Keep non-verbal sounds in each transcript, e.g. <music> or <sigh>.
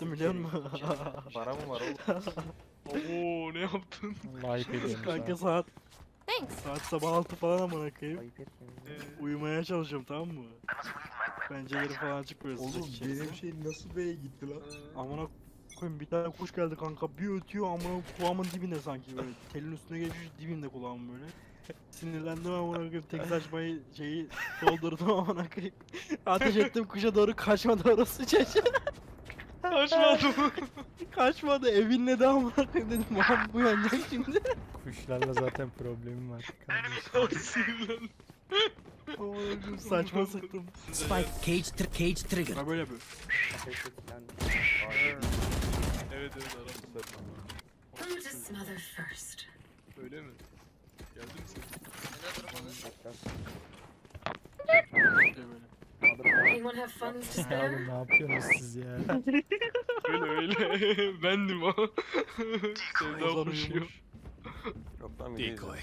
yaptım biliyor musun? Para mı var oğlum? <laughs> Oo ne yaptın? Ayıp ediyorum Kanka saat Thanks. saat sabah 6 falan amına koyayım. Ayıp. Ee, Uyumaya çalışıyorum tamam mı? Pencereleri falan açık böyle Oğlum sıcak içerisi. benim şey nasıl B'ye gitti lan? Amına koyayım bir tane kuş geldi kanka bir ötüyor amına kulağımın dibinde sanki böyle <laughs> telin üstüne geçmiş dibinde kulağım böyle. Sinirlendim amına koyayım tek saçmayı şeyi doldurdum amına koyayım. Ateş ettim kuşa doğru kaçmadı orası çocuğu. Kaçmadım. Kaçmadı evinle de amına koyayım dedim <laughs> mam bu yanacak şimdi. Kuşlarla zaten problemim var kardeşim. Koyayım saçma sıktım. Spike cage tr- cage trigger. Ben böyle yapıyorum. Evet evet aramızda. Öyle mi? Geldin mi sen? Böyle böyle. Anyone have funds to Ya spare? oğlum ne yapıyorsunuz siz ya? <laughs> Öyle öyle. <laughs> Bendim o. Sevda Ozan koşuyor. uyumuş. Yok lan video Decoy.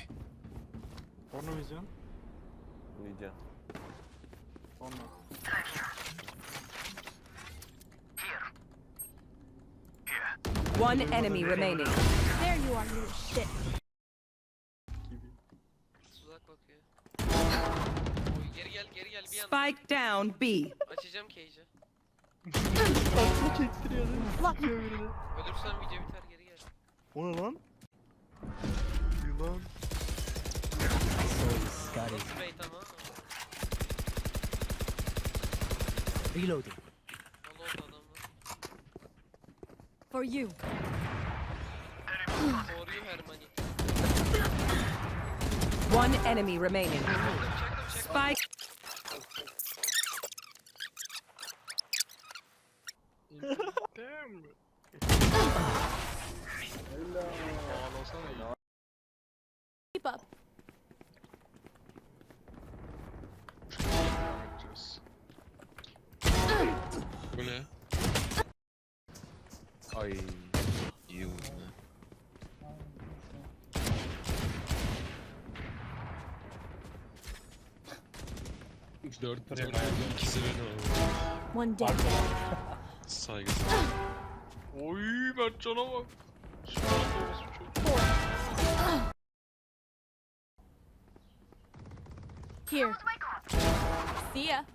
Porno vizyon. izleyeceğim. Porno. One enemy remaining. There you are, you shit. Tuzak bakıyor. Oy, geri gel geri gel bir anda. Spike down B. Açacağım cage'i. Tatlı çektiriyor değil mi? Sıkıyor. Ölürsen video biter geri gel. O ne lan? Yılan. Got. Spray tamam. Reloading. Dolu oldu adamlar. For you. For you Hermione. One enemy remaining. Bıçak bıçak. Spike Damn. Ağlasana iyi. Keep up. Bakacağız. Bu ne? Ay. Dört dört ikisi beni aldı. One dead. Saygısız. Oy Mertcan'a bak. Here. See ya.